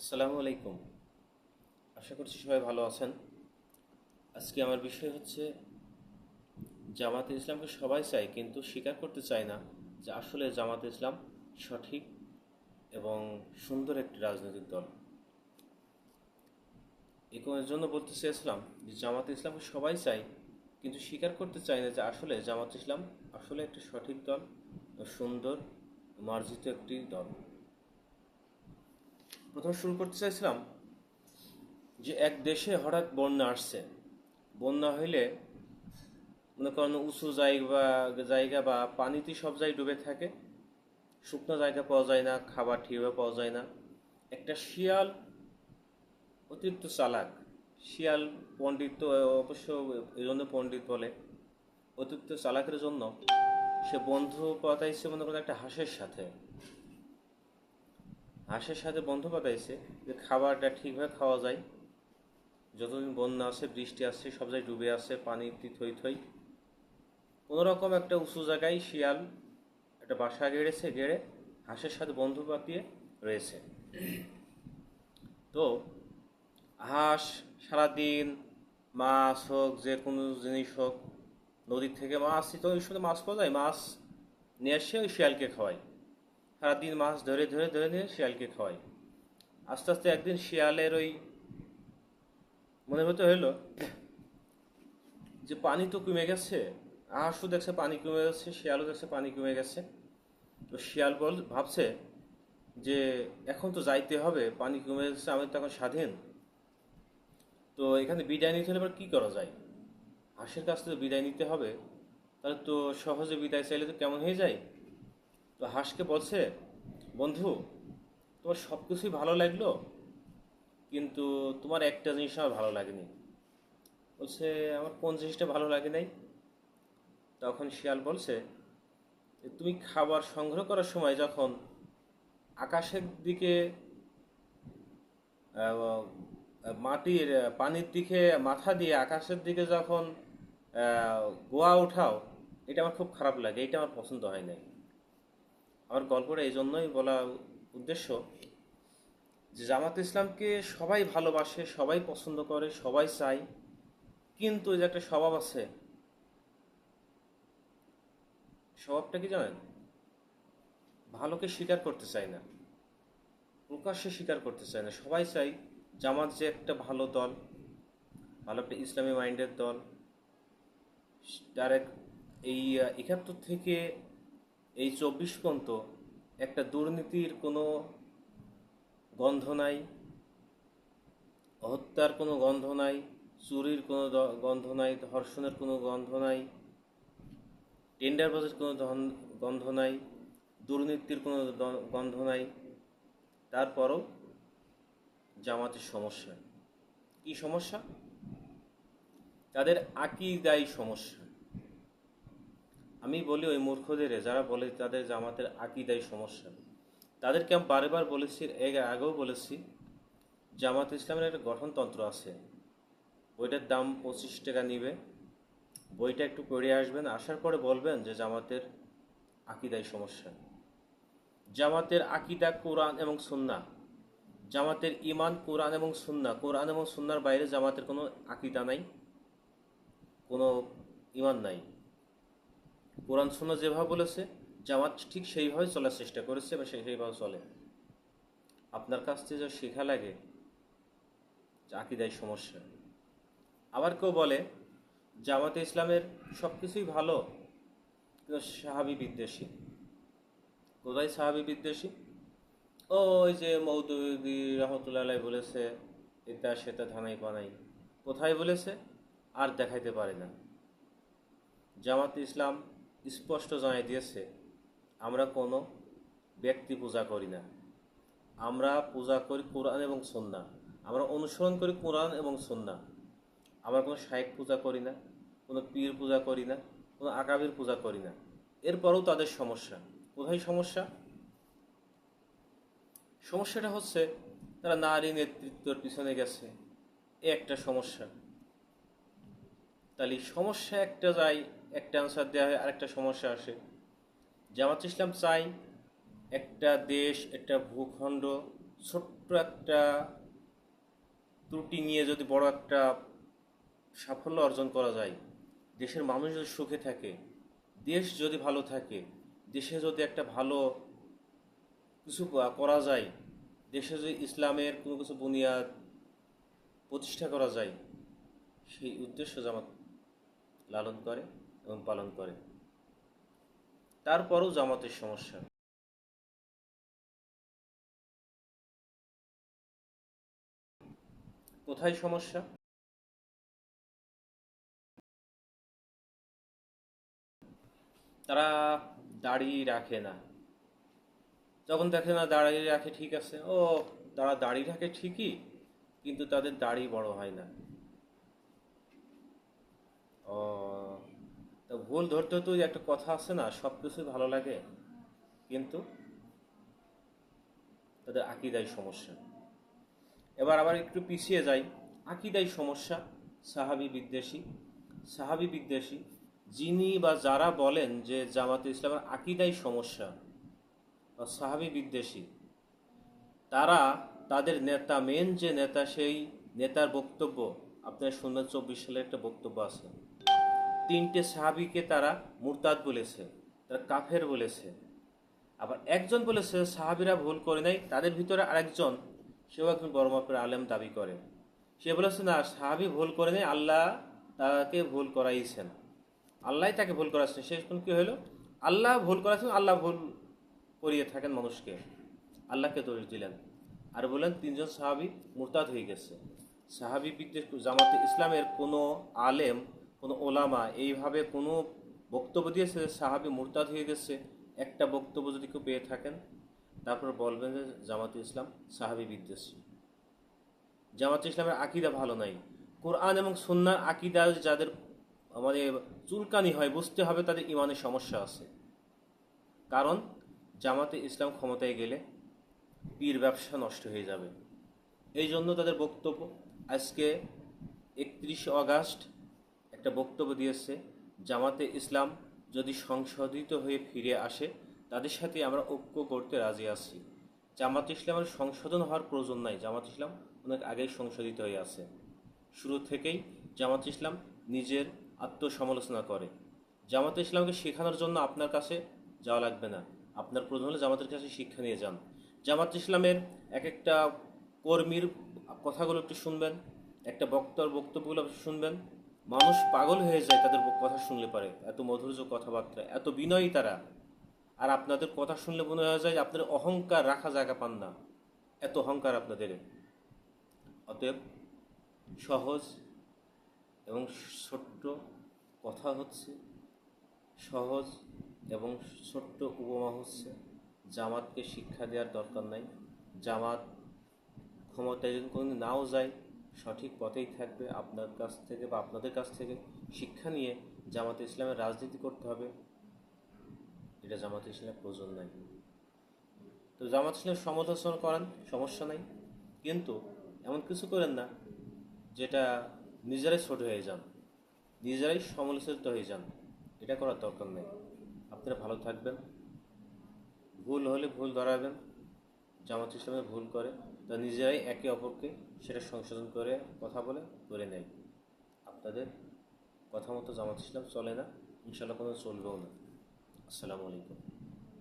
আসসালামু আলাইকুম। আশা করছি সবাই ভালো আছেন। আজকে আমার বিষয় হচ্ছে, জামাতে ইসলামকে সবাই চায় কিন্তু স্বীকার করতে চায় না যে আসলে জামাতে ইসলাম সঠিক এবং সুন্দর একটি রাজনৈতিক দল। এর জন্য বলতে চেয়েছিলাম যে জামাতে ইসলামকে সবাই চায় কিন্তু স্বীকার করতে চায় না যে আসলে জামাত ইসলাম আসলে একটি সঠিক দল, সুন্দর, মার্জিত একটি দল। প্রথম শুরু করতে চাইছিলাম যে এক দেশে হঠাৎ বন্যা আসছে। বন্যা হইলে মনে করেন উঁচু জায়গা জায়গা বা পানিতে সব জায়গায় ডুবে থাকে। শুকনো জায়গা পাওয়া যায় না, খাবার ঠিকভাবে পাওয়া যায় না। একটা শিয়াল অতিরিক্ত চালাক। শিয়াল পণ্ডিত তো অবশ্য এই জন্য পণ্ডিত বলে। অতিরিক্ত চালাকের জন্য সে বন্ধু পাতাইছে মনে করেন একটা হাঁসের সাথে। হাঁসের সাথে বন্ধ পাতাইছে যে খাবারটা ঠিকভাবে খাওয়া যায়। যতদিন বন্যা আছে বৃষ্টি আসছে, সব জায়গায় ডুবে আছে পানি থই থই। কোনো রকম একটা উঁচু জায়গায় শিয়াল একটা বাসা গেড়েছে, গেড়ে হাঁসের সাথে বন্ধু পাতিয়ে রয়েছে। তো হাঁস সারাদিন মাছ হোক, যে কোনো জিনিস হোক, নদীর থেকে মাছ তো ওই সময় মাছ পাওয়া যায়, মাছ নিয়ে এসে ওই শিয়ালকে খাওয়ায়। সারাদিন মাছ ধরে ধরে ধরে নিয়ে শিয়ালকে খাওয়াই। আস্তে আস্তে একদিন শিয়ালের ওই মনে হতে হইল, যে পানি তো কমে গেছে হাঁসও দেখছে পানি কমে গেছে শিয়ালও দেখছে পানি কমে গেছে। তো শিয়াল বল, ভাবছে যে এখন তো যাইতে হবে, পানি কমে গেছে আমি তো এখন স্বাধীন। তো এখানে বিদায় নিতে হলে এবার কী করা যায়? হাঁসের কাছ থেকে বিদায় নিতে হবে, তাহলে তো সহজে বিদায় চাইলে তো কেমন হয়ে যায়? তো হাঁসকে বলছে, বন্ধু, তোমার সব কিছুই ভালো লাগল, কিন্তু তোমার একটা জিনিস আমার ভালো লাগেনি। বলছে, আমার কোন জিনিসটা ভালো লাগে নাই? তখন শিয়াল বলছে তুমি খাবার সংগ্রহ করার সময় যখন আকাশের দিকে মাটির পানির দিকে, মাথা দিয়ে আকাশের দিকে যখন গোয়া ওঠাও এটা আমার খুব খারাপ লাগে, এটা আমার পছন্দ হয় নাই। আমার গল্পটা এই জন্যই বলা উদ্দেশ্য যে জামাত ইসলামকে সবাই ভালোবাসে, সবাই পছন্দ করে, সবাই চায়। কিন্তু এই যে একটা স্বভাব আছে, স্বভাবটা কি জানেন? ভালোকে স্বীকার করতে চায় না, প্রকাশ্যে স্বীকার করতে চায় না। সবাই চাই জামাত যে একটা ভালো দল, ভালো একটা ইসলামী মাইন্ডের দল। এক এই একাত্তর থেকে এই চব্বিশ পর্যন্ত একটা দুর্নীতির কোনো গন্ধ নাই, হত্যার কোনো গন্ধ নাই, চুরির কোনো গন্ধ নাই, ধর্ষণের কোনো গন্ধ নাই, টেন্ডার টেন্ডারবাজের কোনো গন্ধ নাই, দুর্নীতির কোনো গন্ধ নাই, তারপরও জামাতের সমস্যা। কি সমস্যা? তাদের আকিদাই সমস্যা। আমি বলি ওই মূর্খদের, যারা বলে তাদের জামাতের আকিদাই সমস্যা তাদেরকে আমি বারবার বলেছি, এর আগেও বলেছি, জামাত ইসলামের একটা গঠনতন্ত্র আছে। বইটার দাম পঁচিশ টাকা নিবে। বইটা একটু পড়ে আসবেন, আসার পরে বলবেন যে জামাতের আকিদাই সমস্যা জামাতের আকিদা কোরআন এবং সুন্না জামাতের ইমান কোরআন এবং সুন্না কোরআন এবং সুন্নার বাইরে জামাতের কোনো আকিদা নাই, কোনো ইমান নাই। কোরআন শোনা যেভাবে বলেছে, জামাত ঠিক সেইভাবে চলার চেষ্টা করেছে বা সেইভাবে চলে। আপনার কাছ থেকে যা শেখা লাগে আকিদায় সমস্যা। আবার কেউ বলে, জামাতে ইসলামের সব কিছুই ভালো, কিন্তু সাহাবি বিদ্বেষী। কোথায় সাহাবি বিদ্বেষী? ও ওই যে মৌদুদি রহমতুল্লাহ বলেছে, এটা সেটা ধানাই বানাই। কোথায় বলেছে? আর দেখাইতে পারে না। জামাত ইসলাম স্পষ্ট জানাই দিয়েছে, আমরা কোনো ব্যক্তি পূজা করি না। আমরা পূজা করি কোরআন এবং সন্না আমরা অনুসরণ করি কোরআন এবং সন্না আমরা কোনো শায়েক পূজা করি না, কোনো পীর পূজা করি না, কোনো আকাবির পূজা করি না। এরপরেও তাদের সমস্যা। কোথায় সমস্যা? সমস্যাটা হচ্ছে, তারা নারী নেতৃত্বের পিছনে গেছে। এ একটা সমস্যা। তাহলে সমস্যা একটা যায়, একটা আনসার দেওয়া হয়, আরেকটা সমস্যা আসে। জামাত ইসলাম চাই একটা দেশ, একটা ভূখণ্ড, ছোট্ট একটা ত্রুটি নিয়ে যদি বড় একটা সাফল্য অর্জন করা যায়, দেশের মানুষ যদি সুখে থাকে, দেশ যদি ভালো থাকে, দেশে যদি একটা ভালো কিছু করা যায়, দেশে যদি ইসলামের কোনো কিছু বুনিয়াদ প্রতিষ্ঠা করা যায়, সেই উদ্দেশ্য জামাত লালন করে এবং পালন করে। তারপরও জামাতের সমস্যা। কোথায় সমস্যা? তারা দাড়ি রাখে না। যখন দেখে না দাড়ি রাখে, ঠিক আছে। ও, তারা দাড়ি রাখে ঠিকই, কিন্তু তাদের দাড়ি বড় হয় না। ও, তা ভুল ধরতে তো একটা কথা আছে না, সব কিছুই ভালো লাগে, কিন্তু তাদের আকিদাই সমস্যা। এবার আবার একটু পিছিয়ে যাই আকিদাই সমস্যা, সাহাবি বিদ্বেষী সাহাবি বিদ্বেষী, যিনি বা যারা বলেন যে জামাতে ইসলামের আকিদাই সমস্যা, বা সাহাবি বিদ্বেষী, তারা, তাদের নেতা মেন যে নেতা, সেই নেতার বক্তব্য, আপনার শুনবেন, চব্বিশ সালের একটা বক্তব্য আছে। তিনটে সাহাবিকে তারা মুরতাদ বলেছে, তারা কাফের বলেছে। আবার একজন বলেছে, সাহাবিরা ভুল করে নাই, তাদের ভিতরে আরেকজন, সেও একজন বড় মাপের আলেম দাবি করে। সে বলেছে, না, সাহাবি ভুল করে নাই, আল্লাহ তাকে ভুল করাইছেন। আল্লাহ তাকে ভুল করাচ্ছেন। শেষ পর্যন্ত কি হলো আল্লাহ ভুল করাচ্ছেন, আল্লাহ ভুল করিয়ে থাকেন মানুষকে। আল্লাহকে দোষ দিলেন। আর বললেন, তিনজন সাহাবি মুরতাদ হয়ে গেছে। সাহাবি বিদ্বেষ জামাতে ইসলামের কোনো আলেম কোনো ওলামা, এইভাবে কোনো বক্তব্য দিয়েছে সাহাবি মুরতাদ হয়ে গেছে। একটা বক্তব্য যদি কেউ পেয়ে থাকেন, তারপর বলবেন যে জামাতে ইসলাম সাহাবি বিদ্বেষী। জামাতে ইসলামের আকিদা ভালো নাই। কোরআন এবং সুন্নার আকিদা যাদের মানে চুলকানি হয়, বুঝতে হবে তাদের ইমানের সমস্যা আছে। কারণ জামাতে ইসলাম ক্ষমতায় গেলে পীর ব্যবসা নষ্ট হয়ে যাবে। এই জন্য তাদের বক্তব্য আজকে একত্রিশে অগাস্ট একটা বক্তব্য দিয়েছে, জামাতে ইসলাম যদি সংশোধিত হয়ে ফিরে আসে, তাদের সাথে আমরা ঐক্য করতে রাজি আছি। জামাত ইসলামের সংশোধন হওয়ার প্রয়োজন নাই। জামাত ইসলাম অনেক আগেই সংশোধিত হয়ে আছে। শুরু থেকেই জামাত ইসলাম নিজের আত্মসমালোচনা করে। জামাত ইসলামকে শেখানোর জন্য আপনার কাছে যাওয়া লাগবে না। আপনার প্রয়োজন হলে জামাতের কাছে শিক্ষা নিয়ে যান। জামাত ইসলামের এক একটা কর্মীর কথাগুলো একটু শুনবেন, একটা বক্তার বক্তব্যগুলো শুনবেন মানুষ পাগল হয়ে যায় তাদের কথা শুনলে পারে। এত মধুর্য কথাবার্তা, এত বিনয়ী তারা। আর আপনাদের কথা শুনলে মনে হয়ে যায় আপনাদের অহংকার রাখা জায়গা পান না। এত অহংকার আপনাদের। অতএব সহজ এবং ছোট্ট কথা হচ্ছে, সহজ এবং ছোট্ট উপমা হচ্ছে, জামাতকে শিক্ষা দেওয়ার দরকার নাই। জামাত ক্ষমতায় যদি কোনো নাও যায় সঠিক পথেই থাকবে আপনার কাছ থেকে বা আপনাদের কাছ থেকে শিক্ষা নিয়ে জামাতে ইসলামের রাজনীতি করতে হবে। এটা জামাত ইসলামের প্রয়োজন নাই। তো জামাত ইসলাম সমালোচনা করেন, সমস্যা নাই। কিন্তু এমন কিছু করেন না যেটা নিজেরাই ছোট হয়ে যান, নিজেরাই সমালোচিত হয়ে যান। এটা করার দরকার নেই। আপনারা ভালো থাকবেন। ভুল হলে ভুল ধরাবেন। জামাত ইসলামে ভুল করে। তা নিজেরাই একে অপরকে সেটা সংশোধন করে কথা বলে করে নেয়। আপনাদের কথা মতো জামাত চলে না। ইনশাল্লাহ কোনো চলবেও না। আসসালামু আলাইকুম।